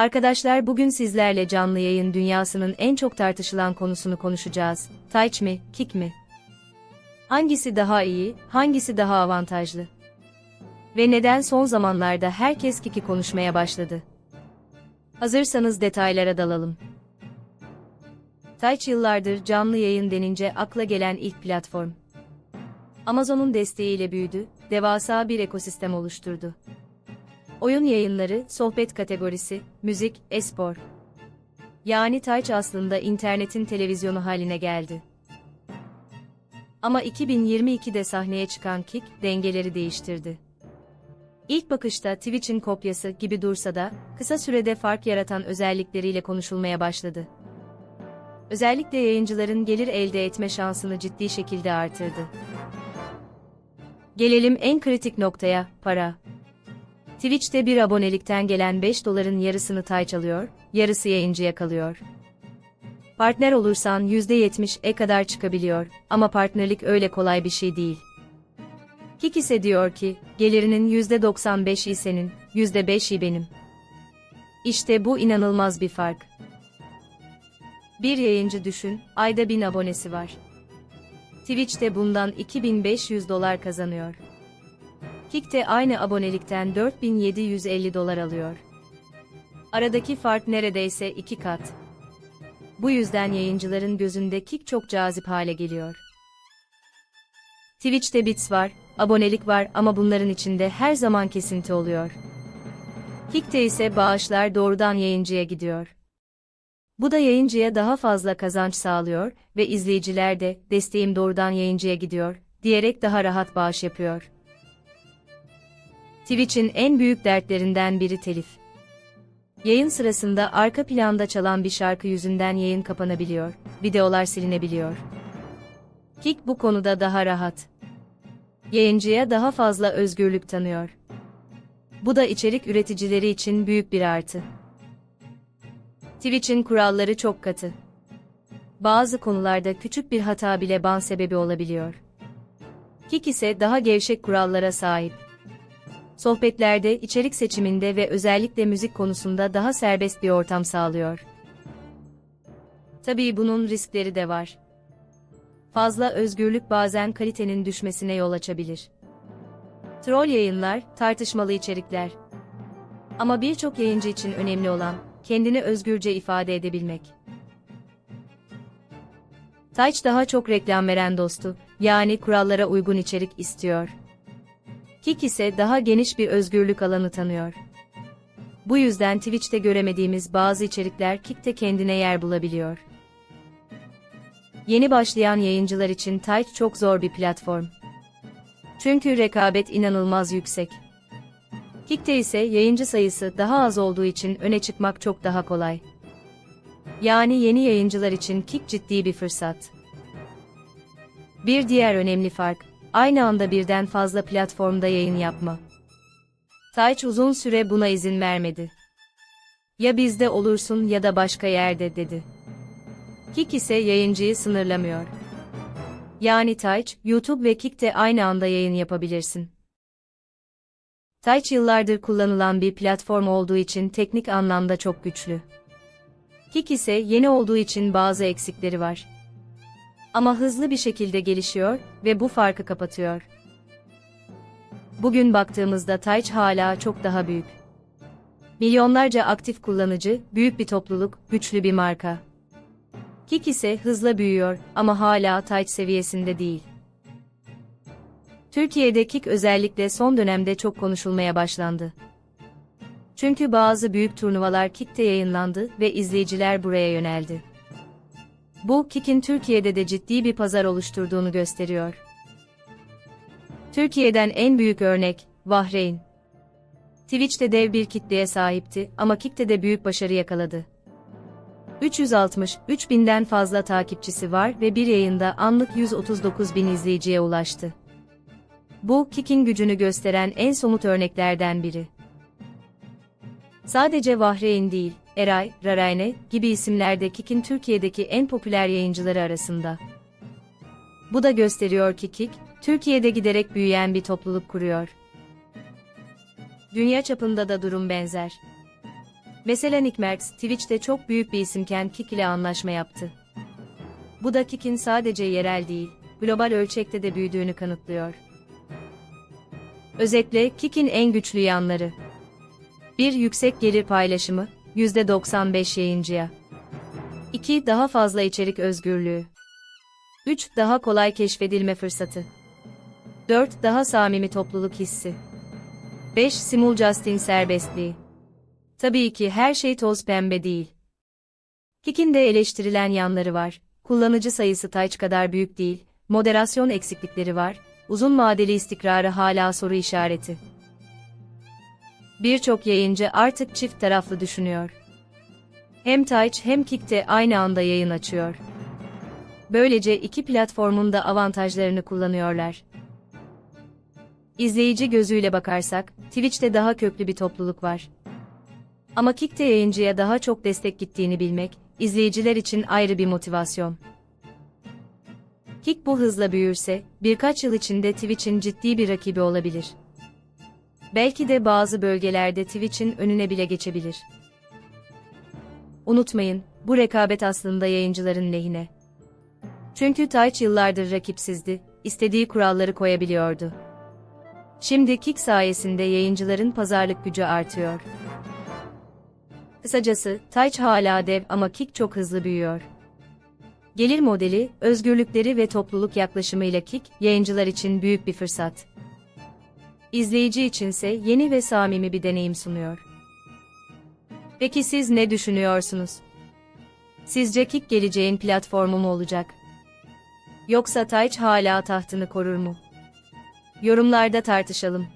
Arkadaşlar bugün sizlerle canlı yayın dünyasının en çok tartışılan konusunu konuşacağız. Touch mi, kick mi? Hangisi daha iyi, hangisi daha avantajlı? Ve neden son zamanlarda herkes kick'i konuşmaya başladı? Hazırsanız detaylara dalalım. Touch yıllardır canlı yayın denince akla gelen ilk platform. Amazon'un desteğiyle büyüdü, devasa bir ekosistem oluşturdu. Oyun yayınları, sohbet kategorisi, müzik, espor. Yani Touch aslında internetin televizyonu haline geldi. Ama 2022'de sahneye çıkan Kick, dengeleri değiştirdi. İlk bakışta Twitch'in kopyası gibi dursa da, kısa sürede fark yaratan özellikleriyle konuşulmaya başladı. Özellikle yayıncıların gelir elde etme şansını ciddi şekilde artırdı. Gelelim en kritik noktaya, para. Twitch'te bir abonelikten gelen 5 doların yarısını Tay alıyor, yarısı yayıncıya kalıyor. Partner olursan %70'e kadar çıkabiliyor ama partnerlik öyle kolay bir şey değil. Kik ise diyor ki, gelirinin %95'i senin, %5'i benim. İşte bu inanılmaz bir fark. Bir yayıncı düşün, ayda 1000 abonesi var. Twitch'te bundan 2500 dolar kazanıyor. Kick de aynı abonelikten 4750 dolar alıyor. Aradaki fark neredeyse iki kat. Bu yüzden yayıncıların gözünde Kick çok cazip hale geliyor. Twitch'te bits var, abonelik var ama bunların içinde her zaman kesinti oluyor. Kick'te ise bağışlar doğrudan yayıncıya gidiyor. Bu da yayıncıya daha fazla kazanç sağlıyor ve izleyiciler de desteğim doğrudan yayıncıya gidiyor diyerek daha rahat bağış yapıyor. Twitch'in en büyük dertlerinden biri telif. Yayın sırasında arka planda çalan bir şarkı yüzünden yayın kapanabiliyor, videolar silinebiliyor. Kick bu konuda daha rahat. Yayıncıya daha fazla özgürlük tanıyor. Bu da içerik üreticileri için büyük bir artı. Twitch'in kuralları çok katı. Bazı konularda küçük bir hata bile ban sebebi olabiliyor. Kick ise daha gevşek kurallara sahip. Sohbetlerde, içerik seçiminde ve özellikle müzik konusunda daha serbest bir ortam sağlıyor. Tabii bunun riskleri de var. Fazla özgürlük bazen kalitenin düşmesine yol açabilir. Troll yayınlar, tartışmalı içerikler. Ama birçok yayıncı için önemli olan, kendini özgürce ifade edebilmek. Touch daha çok reklam veren dostu, yani kurallara uygun içerik istiyor. Kick ise daha geniş bir özgürlük alanı tanıyor. Bu yüzden Twitch'te göremediğimiz bazı içerikler Kick'te kendine yer bulabiliyor. Yeni başlayan yayıncılar için Touch çok zor bir platform. Çünkü rekabet inanılmaz yüksek. Kick'te ise yayıncı sayısı daha az olduğu için öne çıkmak çok daha kolay. Yani yeni yayıncılar için Kick ciddi bir fırsat. Bir diğer önemli fark, aynı anda birden fazla platformda yayın yapma. Tayç uzun süre buna izin vermedi. Ya bizde olursun ya da başka yerde dedi. Kick ise yayıncıyı sınırlamıyor. Yani Tayç, YouTube ve Kick'te aynı anda yayın yapabilirsin. Tayç yıllardır kullanılan bir platform olduğu için teknik anlamda çok güçlü. Kick ise yeni olduğu için bazı eksikleri var. Ama hızlı bir şekilde gelişiyor ve bu farkı kapatıyor. Bugün baktığımızda Tayç hala çok daha büyük. Milyonlarca aktif kullanıcı, büyük bir topluluk, güçlü bir marka. Kick ise hızla büyüyor ama hala Tayç seviyesinde değil. Türkiye'de Kick özellikle son dönemde çok konuşulmaya başlandı. Çünkü bazı büyük turnuvalar Kick'te yayınlandı ve izleyiciler buraya yöneldi. Bu, Kick'in Türkiye'de de ciddi bir pazar oluşturduğunu gösteriyor. Türkiye'den en büyük örnek, Bahreyn. Twitch'te dev bir kitleye sahipti ama Kick'te de büyük başarı yakaladı. 363 binden fazla takipçisi var ve bir yayında anlık 139 bin izleyiciye ulaştı. Bu, Kick'in gücünü gösteren en somut örneklerden biri. Sadece Vahreyn değil, Eray, Rarayne gibi isimler de Kick'in Türkiye'deki en popüler yayıncıları arasında. Bu da gösteriyor ki Kick, Türkiye'de giderek büyüyen bir topluluk kuruyor. Dünya çapında da durum benzer. Mesela Nick Merckx, Twitch'te çok büyük bir isimken Kik ile anlaşma yaptı. Bu da Kik'in sadece yerel değil, global ölçekte de büyüdüğünü kanıtlıyor. Özetle Kik'in en güçlü yanları. 1. Yüksek gelir paylaşımı, %95 yayıncıya. 2. Daha fazla içerik özgürlüğü. 3. Daha kolay keşfedilme fırsatı. 4. Daha samimi topluluk hissi. 5. Simul Justin serbestliği. Tabii ki her şey toz pembe değil. Kik'in de eleştirilen yanları var. Kullanıcı sayısı Tayç kadar büyük değil, moderasyon eksiklikleri var, uzun vadeli istikrarı hala soru işareti. Birçok yayıncı artık çift taraflı düşünüyor. Hem Tayç hem Kik de aynı anda yayın açıyor. Böylece iki platformun da avantajlarını kullanıyorlar. İzleyici gözüyle bakarsak, Twitch'te daha köklü bir topluluk var. Ama Kick'te yayıncıya daha çok destek gittiğini bilmek, izleyiciler için ayrı bir motivasyon. Kick bu hızla büyürse, birkaç yıl içinde Twitch'in ciddi bir rakibi olabilir. Belki de bazı bölgelerde Twitch'in önüne bile geçebilir. Unutmayın, bu rekabet aslında yayıncıların lehine. Çünkü Tayç yıllardır rakipsizdi, istediği kuralları koyabiliyordu. Şimdi Kick sayesinde yayıncıların pazarlık gücü artıyor. Kısacası, Tayç hala dev ama Kick çok hızlı büyüyor. Gelir modeli, özgürlükleri ve topluluk yaklaşımıyla Kick, yayıncılar için büyük bir fırsat. İzleyici içinse yeni ve samimi bir deneyim sunuyor. Peki siz ne düşünüyorsunuz? Sizce Kick geleceğin platformu mu olacak? Yoksa Tayç hala tahtını korur mu? Yorumlarda tartışalım.